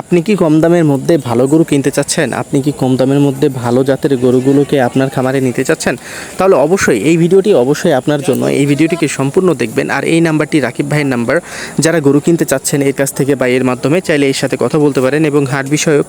আপনি কি কম দামের মধ্যে ভালো গরু কিনতে চাচ্ছেন? আপনি কি কম দামের মধ্যে ভালো জাতের গরুগুলোকে আপনার খামারে নিতে চাচ্ছেন? তাহলে অবশ্যই এই ভিডিওটি অবশ্যই আপনার জন্য, এই ভিডিওটিকে সম্পূর্ণ দেখবেন। আর এই নাম্বারটি রাকিব ভাইয়ের নাম্বার। যারা গরু কিনতে চাচ্ছেন এর কাছ থেকে বা এর মাধ্যমে চাইলে এর সাথে কথা বলতে পারেন এবং হাট বিষয়ক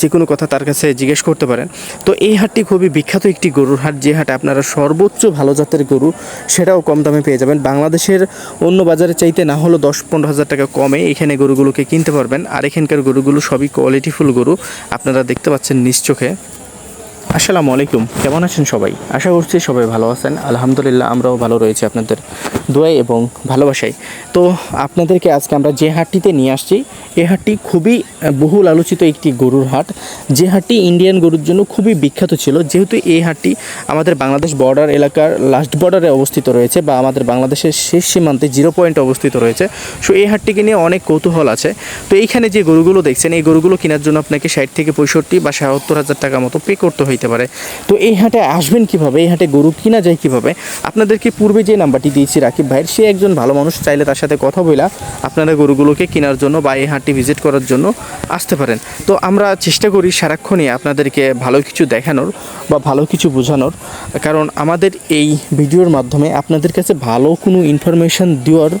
যে কোনো কথা তার কাছে জিজ্ঞেস করতে পারেন। তো এই হাটটি খুবই বিখ্যাত একটি গরুর হাট। যে হাটে আপনারা সর্বোচ্চ ভালো জাতের গরু, সেটাও কম দামে পেয়ে যাবেন। বাংলাদেশের অন্য বাজারে চাইতে না হলেও দশ পনেরো হাজার টাকা কমে এখানে গরুগুলোকে কিনতে পারবেন। আর এখানকার গরুগুলো সবই কোয়ালিটিফুল গরু। আপনারা দেখতে পাচ্ছেন নিজ চোখে। আসসালামু আলাইকুম। কেমন আছেন সবাই? আশা করছি সবাই ভালো আছেন। আলহামদুলিল্লাহ, আমরাও ভালো রয়েছি আপনাদের দোয়াই এবং ভালোবাসাই তো আপনাদেরকে আজকে আমরা যে হাটটিতে নিয়ে আসছি এই হাটটি খুবই বহুল আলোচিত একটি গরুর হাট। যে হাটটি ইন্ডিয়ান গরুর জন্য খুবই বিখ্যাত ছিল, যেহেতু এই হাটটি আমাদের বাংলাদেশ বর্ডার এলাকার লাস্ট বর্ডারে অবস্থিত রয়েছে বা আমাদের বাংলাদেশের শেষ সীমান্তে জিরো পয়েন্টে অবস্থিত রয়েছে। সো এই হাটটিকে নিয়ে অনেক কৌতূহল আছে। তো এইখানে যে গরুগুলো দেখছেন, এই গরুগুলো কেনার জন্য আপনাকে ষাট থেকে পঁয়ষট্টি বা সাতাত্তর হাজার টাকা মতো পে করতে হইতে পারে। তো এই হাটে আসবেন কীভাবে? এই হাটে গরু কিনা যায় কীভাবে? আপনাদেরকে পূর্বে যে নাম্বারটি দিয়েছি রাকিব ভাইয়ের, সে একজন ভালো মানুষ, চাইলে তার সাথে কথা বইলা আপনারা গরুগুলোকে কেনার জন্য বা এই হাটটি ভিজিট করার জন্য আসতে পারেন। তো আমরা চেষ্টা করি সারাক্ষণই আপনাদেরকে ভালো কিছু দেখানোর বা ভালো কিছু বোঝানোর। কারণ আমাদের এই ভিডিওর মাধ্যমে আপনাদের কাছে ভালো কোনো ইনফরমেশন দেওয়ার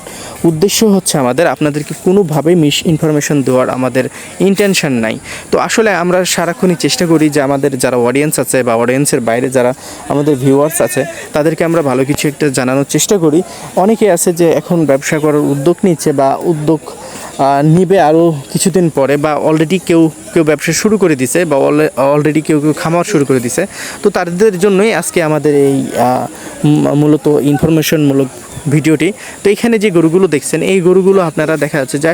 উদ্দেশ্য হচ্ছে আমাদের। আপনাদেরকে কোনোভাবে মিস ইনফরমেশন দেওয়ার আমাদের ইন্টেনশন নাই। তো আসলে আমরা সারাক্ষণই চেষ্টা করি যে আমাদের যারা অডিয়েন্স আছে বা অডিয়েন্সের বাইরে যারা আমাদের ভিউয়ার্স আছে, তাদেরকে আমরা ভালো কিছু একটা জানানোর চেষ্টা করি। অনেকে আছে যে এখন ব্যবসা করার উদ্যোগ নিচ্ছে বা উদ্যোগ নিবে আরও কিছুদিন পরে বা অলরেডি কেউ কেউ ব্যবসা শুরু করে দিছে বা অলরেডি কেউ কেউ খামার শুরু করে দিছে। তো তাদের জন্যই আজকে আমাদের এই মূলত ইনফরমেশনমূলক ভিডিওটি। তো এখানে যে গরুগুলো দেখছেন, এই গরুগুলো আপনারা দেখা যাচ্ছে যে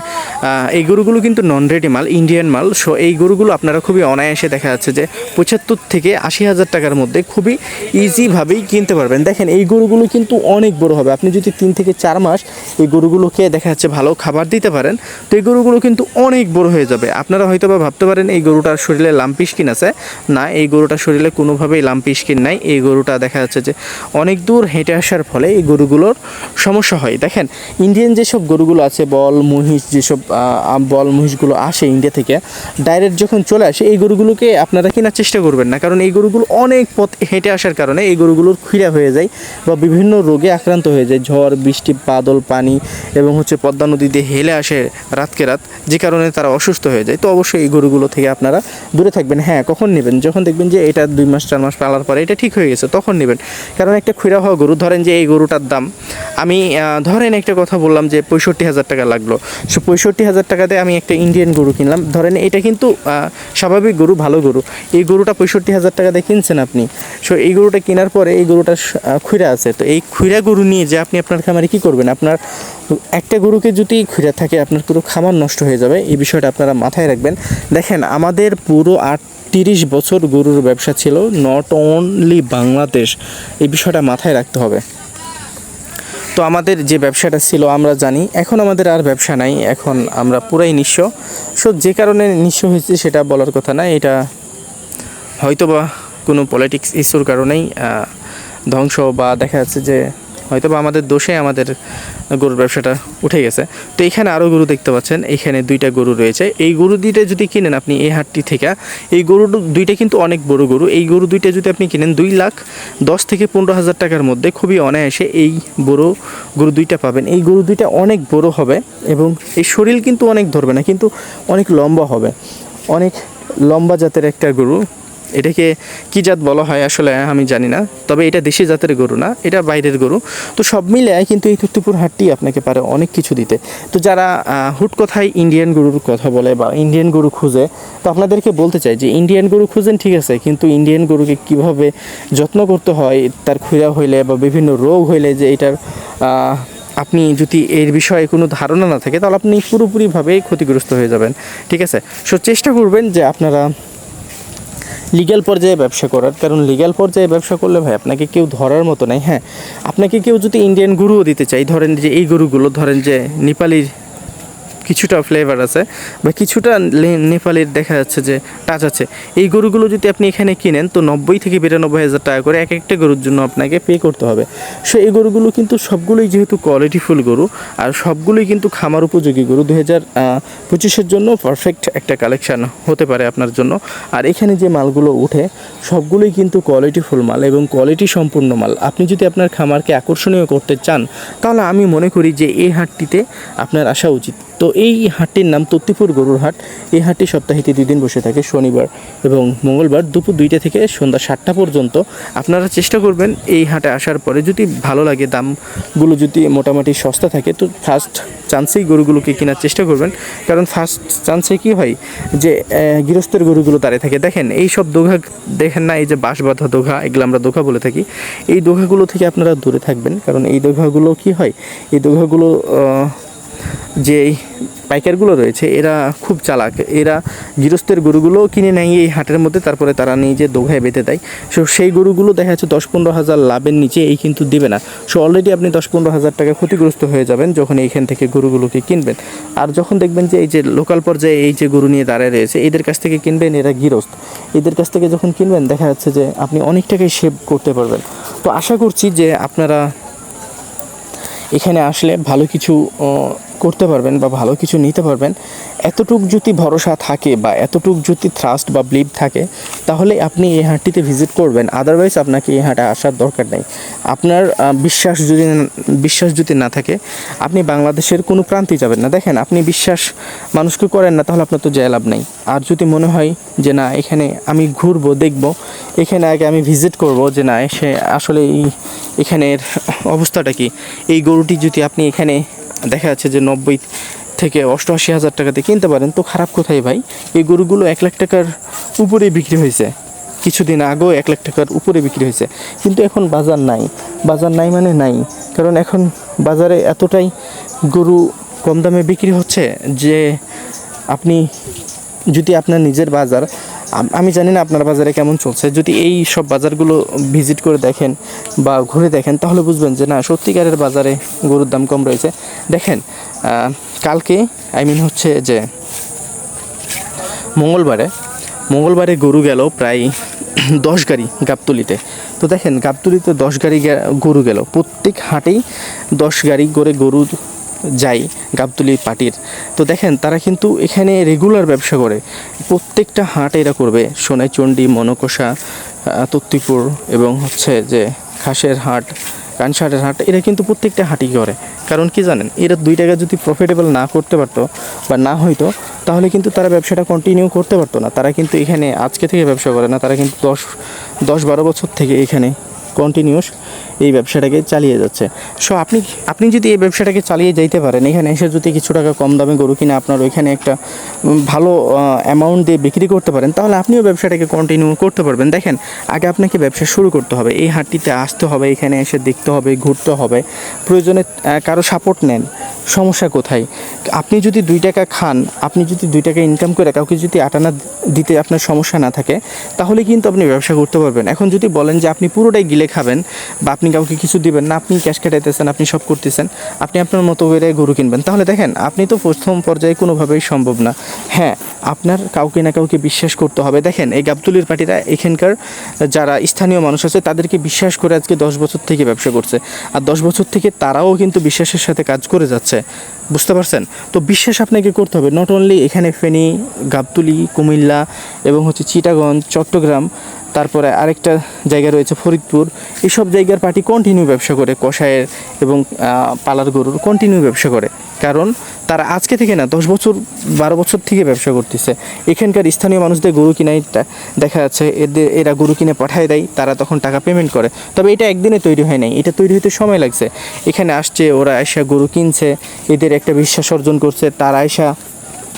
এই গরুগুলো কিন্তু নন রেডি মাল ইন্ডিয়ান মাল। সো এই গরুগুলো আপনারা খুবই অনায়াসে দেখা যাচ্ছে যে, পঁচাত্তর থেকে আশি হাজার টাকার মধ্যে খুবই ইজিভাবেই কিনতে পারবেন। দেখেন, এই গরুগুলো কিন্তু অনেক বড় হবে। আপনি যদি তিন থেকে চার মাস এই গরুগুলোকে দেখা যাচ্ছে ভালো খাবার দিতে পারেন, তো এই গরুগুলো কিন্তু অনেক বড় হয়ে যাবে। আপনারা হয়তো বা ভাবতে পারেন, এই গরুটার শরীরে লাম্পি স্কিন আছে। না, এই গরুটার শরীরে কোনোভাবেই লাম্পি স্কিন নাই। এই গরুটা দেখা যাচ্ছে যে, অনেক দূর হেঁটে আসার ফলে এই গরুগুলোর সমস্যা হয়। দেখেন, ইন্ডিয়ান যেসব গরুগুলো আছে, বল, মহিষ যেসব বল, মহিষগুলো আসে ইন্ডিয়া থেকে ডাইরেক্ট যখন চলে আসে, এই গরুগুলোকে আপনারা কেনার চেষ্টা করবেন না। কারণ এই গরুগুলো অনেক পথ হেঁটে আসার কারণে এই গরুগুলোর ক্ষীরা হয়ে যায় বা বিভিন্ন রোগে আক্রান্ত হয়ে যায়। ঝড়, বৃষ্টি, বাদল, পানি এবং হচ্ছে পদ্মা নদীতে হেলে আসে রাতকে রাত, যে কারণে তারা অসুস্থ হয়ে যায়। তো অবশ্যই এই গরুগুলো থেকে আপনারা দূরে থাকবেন। হ্যাঁ কখন নেবেন? যখন দেখবেন যে এটা দুই মাস, চার মাস পালার পরে এটা ঠিক হয়ে গেছে, তখন নেবেন। কারণ একটা ক্ষীরা হওয়া গরু, ধরেন যে এই গরুটার দাম আমি ধরেন একটা কথা বললাম যে পঁয়ষট্টি হাজার টাকা লাগল। সো পঁয়ষট্টি হাজার টাকা দিয়ে আমি একটা ইন্ডিয়ান গরু কিনলাম। ধরেন এটা কিন্তু স্বাভাবিক গরু, ভালো গরু। এই গরুটা পঁয়ষট্টি হাজার টাকা দিয়ে কিনছেন আপনি। সো এই গরুটা কেনার পরে এই গরুটা খুঁড়া আছে। তো এই খুঁড়া গরু নিয়ে যে আপনি আপনার খামারে কী করবেন? আপনার একটা গরুকে যদি খুঁড়া থাকে, আপনার পুরো খামার নষ্ট হয়ে যাবে। এই বিষয়টা আপনারা মাথায় রাখবেন। দেখেন, আমাদের পুরো আট তিরিশ বছর গরুর ব্যবসা ছিল নট অনলি বাংলাদেশ। এই বিষয়টা মাথায় রাখতে হবে। তো আমাদের যে ব্যবসাটা ছিল আমরা জানি, এখন আমাদের আর ব্যবসা নাই, এখন আমরা পুরাই নিঃস্ব। সো যে কারণে নিঃস্ব হয়েছে সেটা বলার কথা না, এটা হয়তোবা কোনো পলিটিক্স ইস্যুর কারণেই ধ্বংস বা দেখা যাচ্ছে যে হয়তো বা আমাদের দোষে আমাদের গরুর ব্যবসাটা উঠে গেছে। তো এখানে আরও গরু দেখতে পাচ্ছেন, এখানে দুইটা গরু রয়েছে। এই গরু দুইটা যদি কিনেন আপনি এই হাটটি থেকে, এই গরু দুইটা কিন্তু অনেক বড় গরু। এই গরু দুইটা যদি আপনি কিনেন দুই লাখ দশ থেকে পনেরো হাজার টাকার মধ্যে খুবই অনায়াসে এই বড় গরু দুইটা পাবেন। এই গরু দুইটা অনেক বড় হবে এবং এই শরীর কিন্তু অনেক ধরবে না, কিন্তু অনেক লম্বা হবে। অনেক লম্বা জাতের একটা গরু। এটাকে কি জাত বলা হয় আসলে আমি জানি না, তবে এটা দেশি জাতের গরু না, এটা বাইরের গরু। তো সব মিলে কিন্তু এই তুত্তিপুর হাটটি আপনাকে পারে অনেক কিছু দিতে। তো যারা হুট কথায় ইন্ডিয়ান গরুর কথা বলে বা ইন্ডিয়ান গরু খুঁজে, তো আপনাদেরকে বলতে চাই যে ইন্ডিয়ান গরু খুঁজেন ঠিক আছে, কিন্তু ইন্ডিয়ান গরুকে কীভাবে যত্ন করতে হয়, তার খুঁড়া হইলে বা বিভিন্ন রোগ হইলে যে এটার আপনি যদি এর বিষয়ে কোনো ধারণা না থাকে, তাহলে আপনি পুরোপুরিভাবে ক্ষতিগ্রস্ত হয়ে যাবেন। ঠিক আছে? সো চেষ্টা করবেন যে আপনারা লিগ্যাল পর্যায়ে ব্যবসা করার। কারণ লিগ্যাল পর্যায়ে ব্যবসা করলে ভাই, আপনাকে কেউ ধরার মতো নাই হ্যাঁ? আপনাকে কেউ যদি ইন্ডিয়ান গরুও দিতে চাই ধরেন যে এই গরুগুলো, ধরেন যে নেপালির কিছুটা ফ্লেভার আছে। বা কিছুটা নেপালের দেখা যাচ্ছে যে টাচ আছে। এই গরুগুলো যদি আপনি এখানে কিনেন, তো নব্বই থেকে বিরানব্বই হাজার টাকা করে এক একটা গরুর জন্য আপনাকে পে করতে হবে। সো এই গরুগুলো কিন্তু সবগুলোই যেহেতু কোয়ালিটিফুল গরু, আর সবগুলোই কিন্তু খামার উপযোগী গরু। দু হাজার পঁচিশের জন্য পারফেক্ট একটা কালেকশন হতে পারে আপনার জন্য। আর এখানে যে মালগুলো উঠে সবগুলোই কিন্তু কোয়ালিটিফুল মাল এবং কোয়ালিটি সম্পূর্ণ মাল। আপনি যদি আপনার খামারকে আকর্ষণীয় করতে চান, তাহলে আমি মনে করি যে এই হাটটিতে আপনার আসা উচিত। তো এই হাটটির নাম তত্তিপুর গরুর হাট। এই হাটটি দুই দিন বসে থাকে, শনিবার এবং মঙ্গলবার দুপুর দুইটা থেকে সন্ধ্যা সাতটা পর্যন্ত। আপনারা চেষ্টা করবেন এই হাটে আসার পরে যদি ভালো লাগে, দামগুলো যদি মোটামুটি সস্তা থাকে, তো ফার্স্ট চান্সেই গরুগুলোকে কেনার চেষ্টা করবেন। কারণ ফার্স্ট চান্সে কি হয় যে গৃহস্থের গরুগুলো দাঁড়িয়ে থাকে। দেখেন, এই সব দোঘা, দেখেন না, এই যে বাঁশ বাঁধা দোঘা, এগুলো আমরা দোঘা বলে থাকি। এই দোঘাগুলো থেকে আপনারা দূরে থাকবেন। কারণ এই দোঘাগুলো কি হয়? এই দোঘাগুলো আহ, যে পাইকারগুলো রয়েছে এরা খুব চালাক। এরা গৃহস্থের গরুগুলো কিনে নেয় এই হাটের মধ্যে তারপরে তারা নিজে দোঘায় বেঁধে দেয়। সো সেই গরুগুলো দেখা যাচ্ছে দশ পনেরো হাজার লাভের নিচে এই কিন্তু দিবে না। সো অলরেডি আপনি দশ পনেরো হাজার টাকা ক্ষতিগ্রস্ত হয়ে যাবেন যখন এইখান থেকে গরুগুলোকে কিনবেন। আর যখন দেখবেন যে এই যে লোকাল পর্যায়ে এই যে গরু নিয়ে দাঁড়ায় রয়েছে এদের কাছ থেকে কিনবেন এরা গৃহস্থ। এদের কাছ থেকে যখন কিনবেন দেখা যাচ্ছে যে আপনি অনেক টাকাই সেভ করতে পারবেন। তো আশা করছি যে আপনারা এখানে আসলে ভালো কিছু করতে পারবেন বা ভালো কিছু নিতে পারবেন, এতটুক যদি ভরসা থাকে বা এতটুক যদি থ্রাস্ট বা ব্লিভ থাকে, তাহলে আপনি এই হাটটিতে ভিজিট করবেন। আদারওয়াইজ আপনাকে এই হাটে আসার দরকার নেই। আপনার বিশ্বাস যদি বিশ্বাস যদি না থাকে, আপনি বাংলাদেশের কোনো প্রান্তে যাবেন না। দেখেন, আপনি বিশ্বাস মানুষকে করেন না, তাহলে আপনার তো জয় লাভ নেই। আর যদি মনে হয় যে না, এখানে আমি ঘুরবো, দেখব, এখানে আগে আমি ভিজিট করব যে না, এসে আসলে এই এখানের অবস্থাটা কি? এই গরুটি যদি আপনি এখানে দেখা যাচ্ছে যে নব্বই থেকে অষ্টআশি হাজার টাকাতে কিনতে পারেন। তো খারাপ কোথায় ভাই? এই গরুগুলো এক লাখ টাকার উপরে বিক্রি হয়েছে। কিছুদিন আগেও এক লাখ টাকার উপরে বিক্রি হয়েছে। কিন্তু এখন বাজার নাই। বাজার নাই মানে নাই। কারণ এখন বাজারে এতটাই গরু কম দামে বিক্রি হচ্ছে যে আপনি যদি আপনার নিজের বাজার আম- জানি না আপনার বাজারে কেমন চলছে। যদি এই সব বাজারগুলো ভিজিট করে দেখেন বা ঘুরে দেখেন, তাহলে বুঝবেন যে না, সত্যিকারের বাজারে গরুর দাম কম রয়েছে। দেখেন কালকে আই মিন হচ্ছে যে মঙ্গলবারে মঙ্গলবারে গরু গেল প্রায় দশ গাড়ি গাবতলিতে। তো দেখেন, গাবতলিতে দশ গাড়ি গরু গেল। প্রত্যেক হাটেই দশ গাড়ি করে গরু যায় গাবতলি পার্টির। তো দেখেন, তারা কিন্তু এখানে রেগুলার ব্যবসা করে। প্রত্যেকটা হাট এরা করবে। সোনাইচণ্ডী মনকষা তত্তিপুর এবং হচ্ছে যে খাসের হাট, কানসারের হাট, এরা কিন্তু প্রত্যেকটা হাটই করে। কারণ কি জানেন, এরা দুই টাকা যদি প্রফিটেবল না করতে পারতো বা না হইতো, তাহলে কিন্তু তারা ব্যবসাটা কন্টিনিউ করতে পারতো না। তারা কিন্তু এখানে আজকে থেকে ব্যবসা করে না, তারা কিন্তু দশ দশ বারো বছর থেকে এখানে কন্টিনিউস এই ব্যবসাটাকে চালিয়ে যাচ্ছে। সো আপনি আপনি যদি এই ব্যবসাটাকে চালিয়ে যাইতে পারেন, এখানে এসে যদি কিছু টাকা কম দামে গরু কিনে আপনার ওইখানে একটা ভালো অ্যামাউন্ট দিয়ে বিক্রি করতে পারেন, তাহলে আপনিও ব্যবসাটাকে কন্টিনিউ করতে পারবেন। দেখেন, আগে আপনাকে ব্যবসা শুরু করতে হবে। এই হাটটিতে আসতে হবে, এখানে এসে দেখতে হবে, ঘুরতে হবে। প্রয়োজনে কারও সাপোর্ট নেন। সমস্যা কোথায়? আপনি যদি দুই টাকা খান, আপনি যদি দুই টাকা ইনকাম করে কাউকে যদি আটানা দিতে আপনার সমস্যা না থাকে, তাহলে কিন্তু আপনি ব্যবসা করতে পারবেন। এখন যদি বলেন যে আপনি পুরোটাই গিলে খাবেন বা কাউকে কিছু দিবেন না, আপনি ক্যাশ কাটাইতেছেন আপনি সব করতেছেন, আপনি আপনার মতো করে গরু কিনবেন। তাহলে দেখেন, আপনি তো প্রথম পর্যায়ে কোনোভাবেই সম্ভব না। হ্যাঁ আপনার কাউকে না কাউকে বিশ্বাস করতে হবে। দেখেন, এই গাবতুলির পার্টিরা এখানকার যারা স্থানীয় মানুষ আছে, তাদেরকে বিশ্বাস করে আজকে দশ বছর থেকে ব্যবসা করছে। আর দশ বছর থেকে তারাও কিন্তু বিশ্বাসের সাথে কাজ করে যাচ্ছে। বুঝতে পারছেন? তো বিশ্বাস আপনাকে করতে হবে। নট অনলি এখানে ফেনী, গাবতুলি, কুমিল্লা এবং হচ্ছে চিটাগঞ্জ, চট্টগ্রাম তারপরে আরেকটা জায়গা রয়েছে ফরিদপুর। এসব জায়গার পার্টি কন্টিনিউ ব্যবসা করে কষায়ের এবং পালার গরুর কন্টিনিউ ব্যবসা করে। কারণ তারা আজকে থেকে না, দশ বছর, বারো বছর থেকে ব্যবসা করতেছে। এখানকার স্থানীয় মানুষদের গরু কিনাই দেখা যাচ্ছে, এদের, এরা গরু কিনে পাঠায় দেয়, তারা তখন টাকা পেমেন্ট করে। তবে এটা একদিনে তৈরি হয় নাই, এটা তৈরি হতে সময় লাগছে। এখানে আসছে, ওরা এসে গরু কিনছে, এদের একটা বিশ্বাস অর্জন করছে, তারা এসা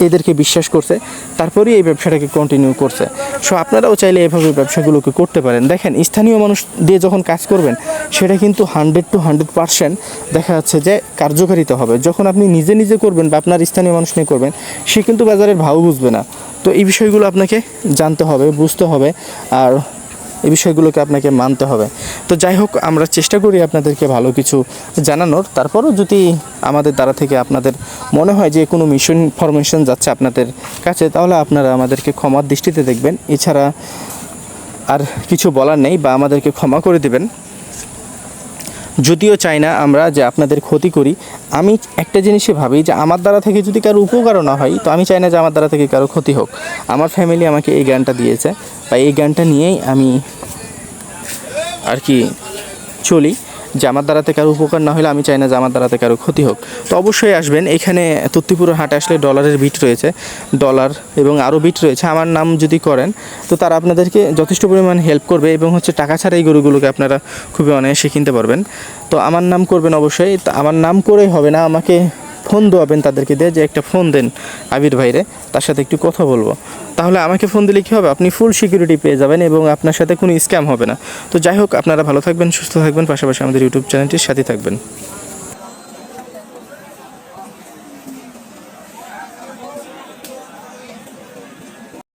এদেরকে বিশ্বাস করছে, তারপরেই এই ব্যবসাটাকে কন্টিনিউ করছে। সো আপনারাও চাইলে এভাবে ব্যবসাগুলোকে করতে পারেন। দেখেন, স্থানীয় মানুষ দিয়ে যখন কাজ করবেন, সেটা কিন্তু হান্ড্রেড টু হান্ড্রেড পারসেন্ট দেখা যাচ্ছে যে কার্যকারিতা হবে। যখন আপনি নিজে নিজে করবেন বা আপনার স্থানীয় মানুষ নিয়ে করবেন, সে কিন্তু বাজারের ভাও বুঝবে না। তো এই বিষয়গুলো আপনাকে জানতে হবে, বুঝতে হবে। আর এই বিষয়গুলোকে আপনাকে মানতে হবে। তো যাই হোক, আমরা চেষ্টা করি আপনাদেরকে ভালো কিছু জানানোর। তারপরও যদি আমাদের দ্বারা থেকে আপনাদের মনে হয় যে কোনো মিশন ইনফরমেশন যাচ্ছে আপনাদের কাছে, তাহলে আপনারা আমাদেরকে ক্ষমার দৃষ্টিতে দেখবেন। এছাড়া আর কিছু বলার নেই বা আমাদেরকে ক্ষমা করে দেবেন। যদিও চাই না আমরা যে আপনাদের ক্ষতি করি, আমি একটা জিনিসে ভাবি যে আমার দ্বারা থেকে যদি কারও উপকারও না হয়, তো আমি চাই না যে আমার দ্বারা থেকে কারও ক্ষতি হোক। আমার ফ্যামিলি আমাকে এই গানটা দিয়েছে, বা এই গানটা নিয়েই আমি আর কি চলি। যে আমার দ্বারাতে কারও উপকার না হলে আমি চাই না যে আমার দ্বারাতে কারও ক্ষতি হোক। তো অবশ্যই আসবেন। এখানে তত্তিপুর হাটে আসলে ডলারের বিট রয়েছে। ডলার এবং আরও বিট রয়েছে। আমার নাম যদি করেন, তো তারা আপনাদেরকে যথেষ্ট পরিমাণ হেল্প করবে এবং হচ্ছে টাকা ছাড়া এই গরুগুলোকে আপনারা খুবই অনায়াসে কিনতে পারবেন। তো আমার নাম করবেন অবশ্যই। আমার নাম করেই হবে না। আমাকে ফোন দেওয়াবেন তাদেরকে দিয়ে যে একটা ফোন দেন আবির ভাইরে, তার সাথে একটু কথা বলব। তাহলে আমাকে ফোন দিলে কী হবে? আপনি ফুল সিকিউরিটি পেয়ে যাবেন এবং আপনার সাথে কোনো স্ক্যাম হবে না। তো যাই হোক, আপনারা ভালো থাকবেন, সুস্থ থাকবেন, পাশাপাশি আমাদের ইউটিউব চ্যানেলটির সাথে থাকবেন।